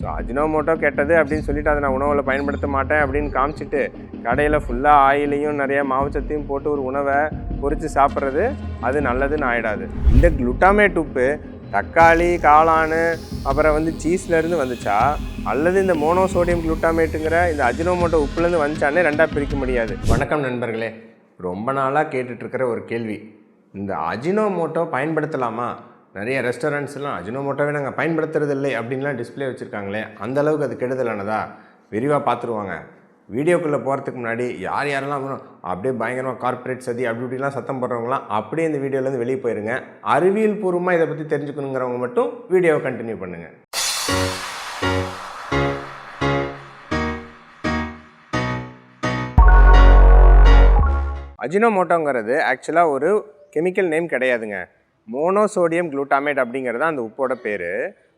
So Ajinomoto கெட்டது அப்படின்னு சொல்லிட்டு அதை நான் உணவில் பயன்படுத்த மாட்டேன் அப்படின்னு காமிச்சிட்டு கடையில் ஃபுல்லாக ஆயிலையும் நிறைய மாவுச்சத்தையும் போட்டு ஒரு உணவை பொறித்து சாப்பிட்றது அது நல்லதுன்னு ஆயிடாது. இந்த குளுட்டாமேட் உப்பு தக்காளி காளான் அப்புறம் வந்து சீஸ்லேருந்து வந்துச்சா? அல்லது இந்த மோனோசோடியம் குளுட்டாமேட்டுங்கிற இந்த அஜினோமோட்டோ உப்புலேருந்து வந்துச்சானே ரெண்டாக பிரிக்க முடியாது. வணக்கம் நண்பர்களே. ரொம்ப நாளாக கேட்டுட்ருக்கிற ஒரு கேள்வி. இந்த அஜினோமோட்டோ பயன்படுத்தலாமா? நிறைய ரெஸ்டாரண்ட்ஸ்லாம் அஜினோமோட்டோவே நாங்கள் பயன்படுத்துறது இல்லை அப்படின்லாம் டிஸ்ப்ளே வச்சுருக்காங்களே அந்தளவுக்கு அது கெடுதலானதா? விரிவாக பார்த்துருவாங்க வீடியோக்குள்ளே போகிறதுக்கு முன்னாடி யார் யாரெல்லாம் அப்படியே பயங்கரமாக கார்ப்பரேட் சதி அப்படி இப்படிலாம் சத்தம் போடுறவங்களாம் அப்படியே இந்த வீடியோலேருந்து வெளியே போயிருங்க. அறிவியல் பூர்வமாக இதை பற்றி தெரிஞ்சுக்கணுங்கிறவங்க மட்டும் வீடியோவை கண்டினியூ பண்ணுங்கள் அஜினோமோட்டோங்கிறது ஆக்சுவலாக ஒரு கெமிக்கல் நேம் கிடையாதுங்க. மோனோசோடியம் குளூட்டாமேட் அப்படிங்கிறது அந்த உப்போட பேர்.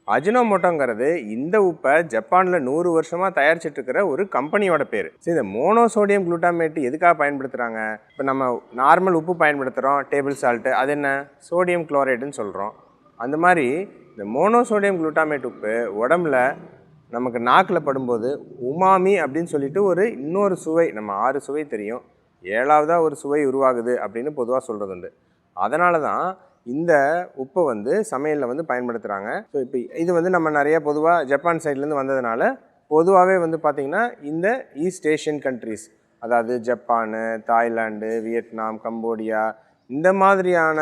அஜினோமோட்டோங்கிறது இந்த உப்பை ஜப்பானில் நூறு வருஷமாக தயாரிச்சிட்ருக்கிற ஒரு கம்பெனியோட பேர். சரி இந்த மோனோசோடியம் குளூட்டாமேட் எதுக்காக பயன்படுத்துகிறாங்க இப்போ நம்ம நார்மல் உப்பு பயன்படுத்துகிறோம் டேபிள் சால்ட்டு அது என்ன? சோடியம் குளோரைடுன்னு சொல்கிறோம் அந்த மாதிரி இந்த மோனோசோடியம் குளூட்டாமேட் உப்பு உடம்புல நமக்கு நாக்கில் படும்போது உமாமி அப்படின்னு சொல்லிட்டு ஒரு இன்னொரு சுவை நம்ம ஆறு சுவை தெரியும். ஏழாவதாக ஒரு சுவை உருவாகுது அப்படின்னு பொதுவாக சொல்கிறது உண்டு அதனால தான் இந்த உப்பை வந்து சமையலில் வந்து பயன்படுத்துகிறாங்க ஸோ இப்போ இது வந்து நம்ம நிறைய பொதுவாக ஜப்பான் சைட்லேருந்து வந்ததுனால பொதுவாகவே வந்து பார்த்திங்கன்னா இந்த ஈஸ்ட் ஏஷியன் கண்ட்ரீஸ் அதாவது ஜப்பானு தாய்லாந்து வியட்நாம் கம்போடியா இந்த மாதிரியான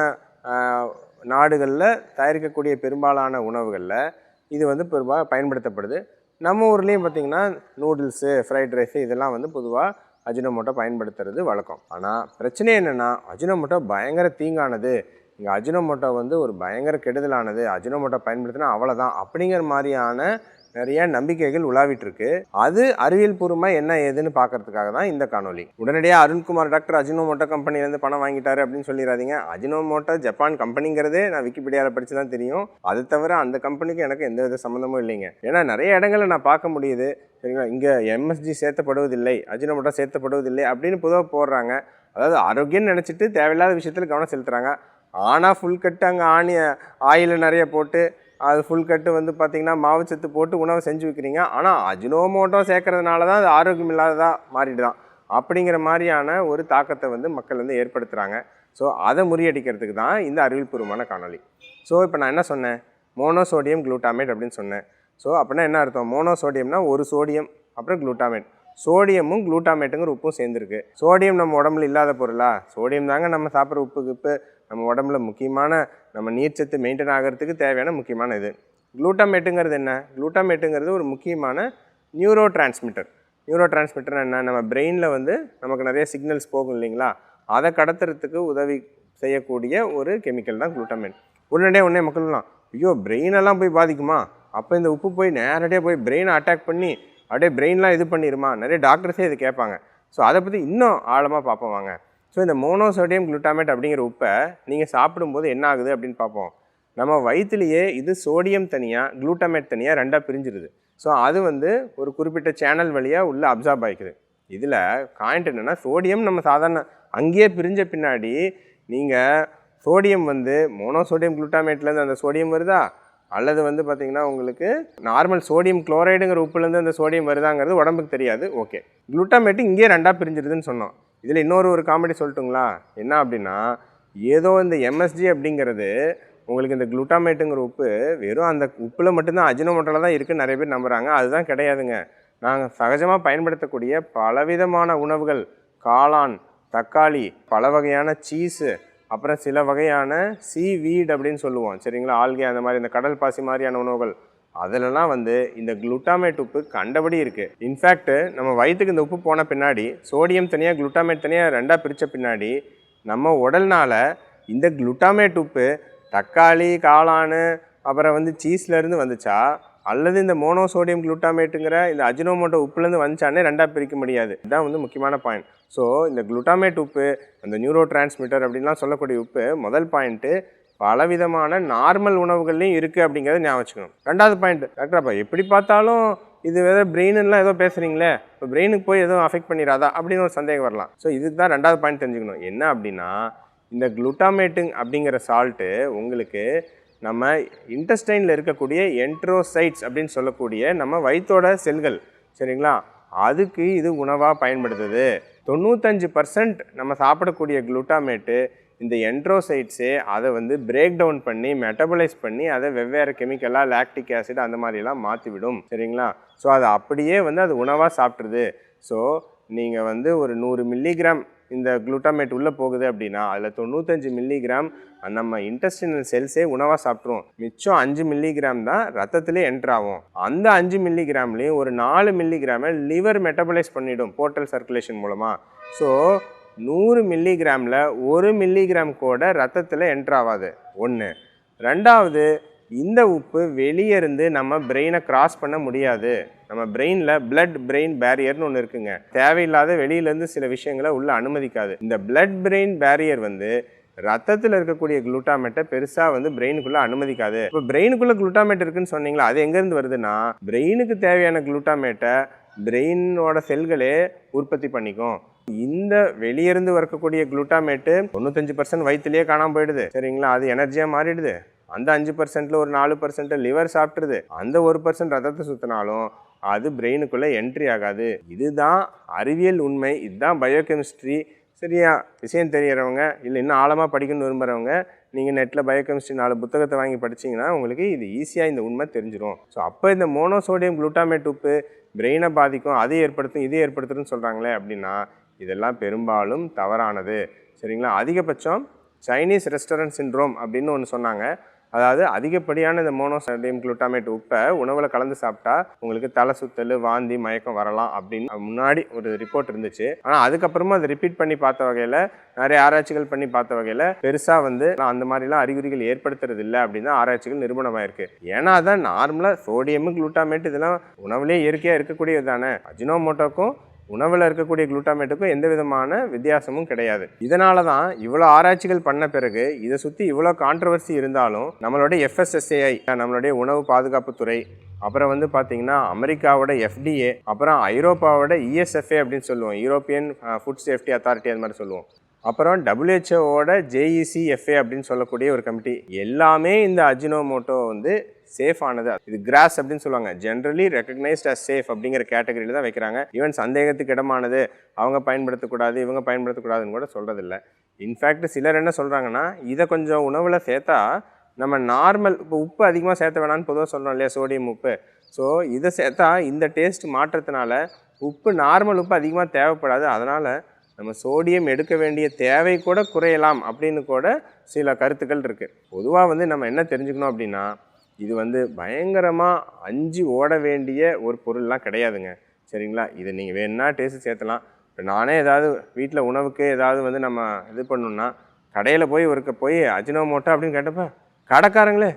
நாடுகளில் தயாரிக்கக்கூடிய பெரும்பாலான உணவுகளில் இது வந்து பெரும்பாலும் பயன்படுத்தப்படுது. நம்ம ஊர்லேயும் பார்த்திங்கன்னா நூடுல்ஸு ஃப்ரைட் ரைஸு இதெல்லாம் வந்து பொதுவாக அஜினோமோட்டோ பயன்படுத்துறது வழக்கம். ஆனால் பிரச்சனை என்னென்னா அஜினோமோட்டோ பயங்கர தீங்கானது. இங்கே அஜினோமோட்டோ வந்து ஒரு பயங்கர கெடுதலானது. அஜினோமோட்டோ பயன்படுத்தினா அவ்வளோதான் அப்படிங்கிற மாதிரியான நிறைய நம்பிக்கைகள் உலாவிட்டுருக்கு. அது அறிவியல் பூர்வமாக என்ன ஏதுன்னு பார்க்கறதுக்காக தான் இந்த காணொலி உடனடியாக அருண்குமார் டாக்டர் அஜினோமோட்டோ கம்பெனிலேருந்து பணம் வாங்கிட்டாரு அப்படின்னு சொல்லிடாதீங்க அஜினோமோட்டோ ஜப்பான் கம்பெனிங்கிறதே நான் விக்கிபீடியாவில் படித்து தான் தெரியும். அது தவிர அந்த கம்பெனிக்கு எனக்கு எந்த வித சம்மந்தமும் இல்லைங்க. ஏன்னா நிறைய இடங்களில் நான் பார்க்க முடியுது. சரிங்களா? இங்கே எம்எஸ்ஜி சேர்த்தப்படுவதில்லை. அஜினோமோட்டோ சேர்த்தப்படுவதில்லை அப்படின்னு பொதுவாக போடுறாங்க. அதாவது ஆரோக்கியம்னு நினச்சிட்டு தேவையில்லாத விஷயத்தில் கவனம் செலுத்துகிறாங்க ஆனால் ஃபுல் கட்டு அங்கே ஆணி ஆயில் நிறைய போட்டு அது ஃபுல் கட்டு வந்து பார்த்திங்கன்னா மாவுச்சத்து போட்டு உணவு செஞ்சு வைக்கிறீங்க. ஆனால் அஜினோமோட்டோ சேர்க்கறதுனால தான் அது ஆரோக்கியம் இல்லாததாக மாறிடுதான். அப்படிங்கிற மாதிரியான ஒரு தாக்கத்தை வந்து மக்கள் வந்து ஏற்படுத்துகிறாங்க ஸோ அதை முறியடிக்கிறதுக்கு தான் இந்த அறிவியல்பூர்வமான காணொளி. ஸோ இப்போ நான் என்ன சொன்னேன்? மோனோசோடியம் குளூட்டாமேட் அப்படின்னு சொன்னேன். ஸோ அப்படின்னா என்ன அர்த்தம்? மோனோசோடியம்னா ஒரு சோடியம் அப்புறம் குளூட்டாமேட். சோடியமும் குளூட்டாமேட்டுங்கிற உப்பும் சேர்ந்துருக்கு. சோடியம் நம்ம உடம்புல இல்லாத பொருளா? சோடியம் தாங்க நம்ம சாப்பிட்ற உப்பு உப்பு நம்ம உடம்புல முக்கியமான நம்ம நீர்ச்சத்து மெயின்டைன் ஆகிறதுக்கு தேவையான முக்கியமான இது. குளூட்டாமேட்டுங்கிறது என்ன? குளூட்டாமேட்டுங்கிறது ஒரு முக்கியமான நியூரோ டிரான்ஸ்மிட்டர் நியூரோ டிரான்ஸ்மிட்டர் என்ன? நம்ம பிரெயினில் வந்து நமக்கு நிறைய சிக்னல்ஸ் போகும் இல்லைங்களா? அதை கடத்துறதுக்கு உதவி செய்யக்கூடிய ஒரு கெமிக்கல் தான் குளூட்டாமேட். உடனடியே உடனே மக்கள்லாம் ஐயோ பிரெயினெல்லாம் போய் பாதிக்குமா? அப்போ இந்த உப்பு போய் நேரடியாக போய் பிரெயினை அட்டாக் பண்ணி அப்படியே பிரெயின்லாம் இது பண்ணிடுமா நிறைய டாக்டர்ஸே இது கேட்பாங்க. ஸோ அதை பற்றி இன்னும் ஆழமாக பார்ப்போம் வாங்க. ஸோ இந்த மோனோசோடியம் குளுட்டாமேட் அப்படிங்கிற உப்பை நீங்கள் சாப்பிடும்போது என்ன ஆகுது அப்படின்னு பார்ப்போம். நம்ம வயிற்றுலேயே இது சோடியம் தனியாக குளூட்டாமேட் தனியாக ரெண்டாக பிரிஞ்சிருது. ஸோ அது வந்து ஒரு குறிப்பிட்ட சேனல் வழியாக உள்ளே அப்சார்ப் ஆகிக்குது இதில் காயிண்ட் என்னென்னா சோடியம் நம்ம சாதாரண அங்கேயே பிரிஞ்ச பின்னாடி நீங்கள் சோடியம் வந்து மோனோசோடியம் குளுட்டாமேட்லேருந்து அந்த சோடியம் வருதா? அல்லது வந்து பார்த்திங்கன்னா உங்களுக்கு நார்மல் சோடியம் குளோரைடுங்கிற உப்புலேருந்து அந்த சோடியம் வருதாங்கிறது உடம்புக்கு தெரியாது. ஓகே குளுட்டாமேட்டு இங்கேயே ரெண்டாக பிரிஞ்சிருதுன்னு சொன்னோம். இதில் இன்னொரு ஒரு காமெடி சொல்லட்டுங்களா? என்ன அப்படின்னா ஏதோ இந்த எம்எஸ்ஜி அப்படிங்கிறது உங்களுக்கு இந்த குளுட்டாமேட்டுங்கிற உப்பு வெறும் அந்த உப்பில் மட்டும்தான் அஜினோமோட்டோவில் தான் இருக்குன்னு நிறைய பேர் நம்புகிறாங்க அதுதான் கிடையாதுங்க. நாங்கள் சகஜமாக பயன்படுத்தக்கூடிய பலவிதமான உணவுகள் காளான் தக்காளி பல வகையான சீஸு அப்புறம் சில வகையான சீ வீட் அப்படின்னு சொல்லுவோம். சரிங்களா? ஆல்கே அந்த மாதிரி இந்த கடல் பாசி மாதிரியான உணவுகள். அதிலலாம் வந்து இந்த குளுட்டாமேட் உப்பு கண்டபடி இருக்குது இன்ஃபேக்ட் நம்ம வயிற்றுக்கு இந்த உப்பு போன பின்னாடி சோடியம் தனியாக குளுட்டாமேட் தனியாக ரெண்டாக பிரித்த பின்னாடி நம்ம உடல்னால் இந்த குளுட்டாமேட் உப்பு தக்காளி காளான் அப்புறம் வந்து சீஸ்லேருந்து வந்துச்சா? அல்லது இந்த மோனோசோடியம் குளுட்டாமேட்டுங்கிற இந்த அஜினோமோட்டோ உப்புலேருந்து வந்துச்சானே ரெண்டாக பிரிக்க முடியாது. இதுதான் வந்து முக்கியமான பாயிண்ட் ஸோ இந்த குளுட்டாமேட் உப்பு அந்த நியூரோ டிரான்ஸ்மிட்டர் அப்படின்லாம் சொல்லக்கூடிய உப்பு முதல் பாயிண்ட்டு பலவிதமான நார்மல் உணவுகள்லையும் இருக்குது அப்படிங்கிறத ஞாபகம் வச்சுக்கணும். ரெண்டாவது பாயிண்ட் டாக்டர் அப்போ எப்படி பார்த்தாலும் இது வேறு பிரெயினுலாம் ஏதோ பேசுகிறீங்களே இப்போ பிரெயினுக்கு போய் எதுவும் அஃபெக்ட் பண்ணிடாதா அப்படின்னு ஒரு சந்தேகம் வரலாம். ஸோ இதுக்கு தான் ரெண்டாவது பாயிண்ட் தெரிஞ்சுக்கணும். என்ன அப்படின்னா இந்த குளுட்டாமேட்டுங் அப்படிங்கிற சால்ட்டு உங்களுக்கு நம்ம இன்டஸ்டைனில் இருக்கக்கூடிய என்ட்ரோசைட்ஸ் அப்படின்னு சொல்லக்கூடிய நம்ம வயிற்றோட செல்கள் சரிங்களா? அதுக்கு இது உணவாக பயன்படுத்துது. தொண்ணூத்தஞ்சு பர்சன்ட் நம்ம சாப்பிடக்கூடிய குளுட்டாமேட்டு இந்த என்ட்ரோசைட்ஸே அதை வந்து பிரேக் டவுன் பண்ணி மெட்டபலைஸ் பண்ணி அதை வெவ்வேறு கெமிக்கலாக லாக்டிக் ஆசிட் அந்த மாதிரிலாம் மாற்றிவிடும் சரிங்களா? ஸோ அது அப்படியே வந்து அது உணவாக சாப்பிட்ருது ஸோ நீங்கள் வந்து ஒரு நூறு மில்லிகிராம் இந்த குளுட்டாமேட் உள்ளே போகுது அப்படின்னா அதில் தொண்ணூத்தஞ்சு மில்லிகிராம் நம்ம இன்டெஸ்டினல் செல்ஸே உணவாக சாப்பிட்ருவோம் மிச்சம் அஞ்சு மில்லிகிராம் தான் ரத்தத்திலே என்ட்ராகும் அந்த அஞ்சு மில்லிகிராம்லேயும் ஒரு நாலு மில்லிகிராமை லிவர் மெட்டபலைஸ் பண்ணிவிடும் போர்ட்டல் சர்க்குலேஷன் மூலமாக ஸோ நூறு மில்லிகிராமில் ஒரு மில்லிகிராம் கூட ரத்தத்தில் என்ட்ராகாது ஒன்று ரெண்டாவது இந்த உப்பு வெளியே இருந்து நம்ம பிரெயினை கிராஸ் பண்ண முடியாது. நம்ம பிரெயினில் பிளட் பிரெயின் பேரியர்னு ஒன்று இருக்குங்க. தேவையில்லாத வெளியிலேருந்து சில விஷயங்களை உள்ளே அனுமதிக்காது. இந்த பிளட் பிரெயின் பேரியர் வந்து ரத்தத்தில் இருக்கக்கூடிய குளுட்டாமேட்டை பெருசாக வந்து பிரெயினுக்குள்ளே அனுமதிக்காது. இப்போ பிரெயினுக்குள்ளே குளுட்டாமேட் இருக்குன்னு சொன்னீங்களா அது எங்கேருந்து வருதுன்னா பிரெயினுக்கு தேவையான குளுட்டாமேட்டை பிரெயினோட செல்களே உற்பத்தி பண்ணிக்கும். இந்த வெளியிருந்து வரக்கூடிய குளுட்டாமேட்டு தொண்ணூத்தஞ்சு பர்சன்ட் வயிற்றுலேயே காணாமல் போயிடுது. சரிங்களா? அது எனர்ஜியாக மாறிடுது. அந்த அஞ்சு பர்சன்ட்டில் ஒரு நாலு பர்சன்ட்டை லிவர் சாப்பிட்ருது அந்த ஒரு பர்சன்ட் ரத்தத்தை சுற்றினாலும் அது பிரெயினுக்குள்ளே என்ட்ரி ஆகாது. இதுதான் அறிவியல் உண்மை. இதுதான் பயோகெமிஸ்ட்ரி சரியா? விஷயம் தெரியறவங்க இல்லை இன்னும் ஆழமாக படிக்கணும்னு விரும்புகிறவங்க நீங்கள் நெட்டில் பயோகெமிஸ்ட்ரி நாலு புத்தகத்தை வாங்கி படிச்சீங்கன்னா உங்களுக்கு இது ஈஸியாக இந்த உண்மை தெரிஞ்சிடும் ஸோ அப்போ இந்த மோனோசோடியம் குளுட்டாமேட் உப்பு பிரெயினை பாதிக்கும் அதை ஏற்படுத்தும் இது ஏற்படுத்துன்னு சொல்கிறாங்களே அப்படின்னா இதெல்லாம் பெரும்பாலும் தவறானது. சரிங்களா? அதிகபட்சம் சைனீஸ் ரெஸ்டாரண்ட் சின்ரோம் அப்படின்னு ஒன்று சொன்னாங்க. அதாவது அதிகப்படியான இந்த மோனோசோடியம் குளுட்டாமேட் உப்பை உணவில் கலந்து சாப்பிட்டா உங்களுக்கு தலை சுத்தல் வாந்தி மயக்கம் வரலாம் அப்படின்னு முன்னாடி ஒரு ரிப்போர்ட் இருந்துச்சு. ஆனால் அதுக்கப்புறமா அதை ரிப்பீட் பண்ணி பார்த்த வகையில் நிறைய ஆராய்ச்சிகள் பண்ணி பார்த்த வகையில் பெருசாக வந்து அந்த மாதிரிலாம் அறிகுறிகள் ஏற்படுத்துறது இல்லை அப்படின்னு ஆராய்ச்சிகள் நிரூபணமாயிருக்கு ஏன்னா அதான் நார்மலாக சோடியமும் குளுட்டாமேட் இதெல்லாம் உணவுலேயே இயற்கையாக இருக்கக்கூடியது தானே. அஜினோமோட்டோக்கும் உணவில் இருக்கக்கூடிய குளுட்டாமேட்டுக்கும் எந்த விதமான வித்தியாசமும் கிடையாது. இதனால தான் இவ்வளோ ஆராய்ச்சிகள் பண்ண பிறகு இதை சுற்றி இவ்வளோ கான்ட்ரவர்சி இருந்தாலும் நம்மளுடைய எஃப்எஸ்எஸ்ஏஐ நம்மளுடைய உணவு பாதுகாப்புத்துறை அப்புறம் வந்து பார்த்தீங்கன்னா அமெரிக்காவோட எஃப்டிஏ அப்புறம் ஐரோப்பாவோட இஎஸ்எஃப்ஏ அப்படின்னு சொல்லுவோம். யூரோப்பியன் ஃபுட் சேஃப்டி அத்தாரிட்டி அது மாதிரி சொல்லுவோம். அப்புறம் டபிள்யூஹெச்ஓவோட ஜேஇசிஎஃப்ஏ அப்படின்னு சொல்லக்கூடிய ஒரு கமிட்டி எல்லாமே இந்த அஜினோமோட்டோ வந்து சேஃப் ஆனது. இது கிராஸ் அப்படின்னு சொல்லுவாங்க. ஜென்ரலி ரெக்கக்னைஸ்ட் அஸ் சேஃப் அப்படிங்கிற கேட்டகரியில் தான் வைக்கிறாங்க. ஈவன் சந்தேகத்துக்கு இடமானது. அவங்க பயன்படுத்தக்கூடாது இவங்க பயன்படுத்தக்கூடாதுன்னு கூட சொல்கிறதில்ல இன்ஃபேக்ட் சிலர் என்ன சொல்கிறாங்கன்னா இதை கொஞ்சம் உணவில் சேர்த்தா நம்ம நார்மல் இப்போ உப்பு அதிகமாக சேர்த்த வேணாம்னு பொதுவாக சொல்கிறோம் இல்லையா? சோடியம் உப்பு. ஸோ இதை சேர்த்தா இந்த டேஸ்ட் மாற்றத்தினால உப்பு நார்மல் உப்பு அதிகமாக தேவைப்படாது. அதனால் நம்ம சோடியம் எடுக்க வேண்டிய தேவை கூட குறையலாம் அப்படின்னு கூட சில கருத்துக்கள் இருக்குது பொதுவாக வந்து நம்ம என்ன தெரிஞ்சுக்கணும் அப்படின்னா இது வந்து பயங்கரமாக அஞ்சு ஓட வேண்டிய ஒரு பொருள்லாம் கிடையாதுங்க. சரிங்களா? இதை நீங்கள் வேணும்னா டேஸ்ட்டு சேர்த்தலாம். இப்போ நானே ஏதாவது வீட்டில் உணவுக்கு ஏதாவது வந்து நம்ம இது பண்ணணுன்னா கடையில் போய் ஒருக்க போய் அஜினோமோட்டோ அப்படின்னு கேட்டப்ப கடைக்காரங்களே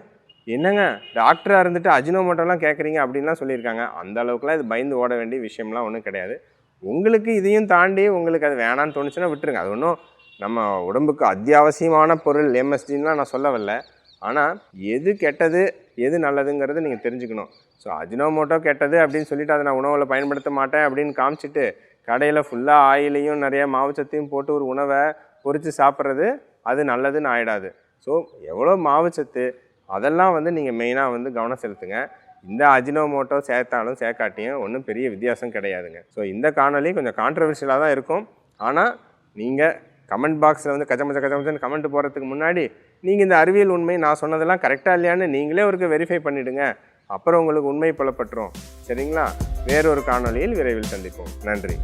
என்னங்க டாக்டராக இருந்துட்டு அஜினோமோட்டோலாம் கேட்குறீங்க அப்படின்லாம் சொல்லியிருக்காங்க. அந்த அளவுக்குலாம் இது பயந்து ஓட வேண்டிய விஷயம்லாம் ஒன்றும் கிடையாது. உங்களுக்கு இதையும் தாண்டி உங்களுக்கு அது வேணான்னு தோணுச்சுன்னா விட்டுருங்க. அது ஒன்றும் நம்ம உடம்புக்கு அத்தியாவசியமான பொருள் எம்எஸ்டின்லாம் நான் சொல்ல வரல ஆனால் எது கெட்டது எது நல்லதுங்கிறத நீங்கள் தெரிஞ்சுக்கணும். ஸோ அஜினோமோட்டோ கெட்டது அப்படின்னு சொல்லிட்டு அதை நான் உணவில் பயன்படுத்த மாட்டேன் அப்படின்னு காமிச்சிட்டு கடையில் ஃபுல்லாக ஆயிலையும் நிறைய மாவுச்சத்தையும் போட்டு ஒரு உணவை பொறித்து சாப்பிட்றது அது நல்லதுன்னு ஆயிடாது. ஸோ எவ்வளோ மாவுச்சத்து அதெல்லாம் வந்து நீங்கள் மெயினாக வந்து கவனம் செலுத்துங்க. இந்த அஜினோமோட்டோ சேர்த்தாலும் சேர்க்காட்டியும் ஒன்றும் பெரிய வித்தியாசம் கிடையாதுங்க. ஸோ இந்த காணொலி கொஞ்சம் கான்ட்ரவர்ஷியலாக தான் இருக்கும். ஆனால் நீங்கள் கமெண்ட் பாக்ஸில் வந்து கச்சமச்ச கச்சமச்சன்னு கமெண்ட் போகிறதுக்கு முன்னாடி நீங்கள் இந்த அறிவியல் உண்மை நான் சொன்னதெல்லாம் கரெக்டாக இல்லையான்னு நீங்களே ஒருக்க வெரிஃபை பண்ணிவிடுங்க அப்புறம் உங்களுக்கு உண்மை புலப்பட்டுரும். சரிங்களா? வேறொரு காணொலியில் விரைவில் சந்திப்போம். நன்றி.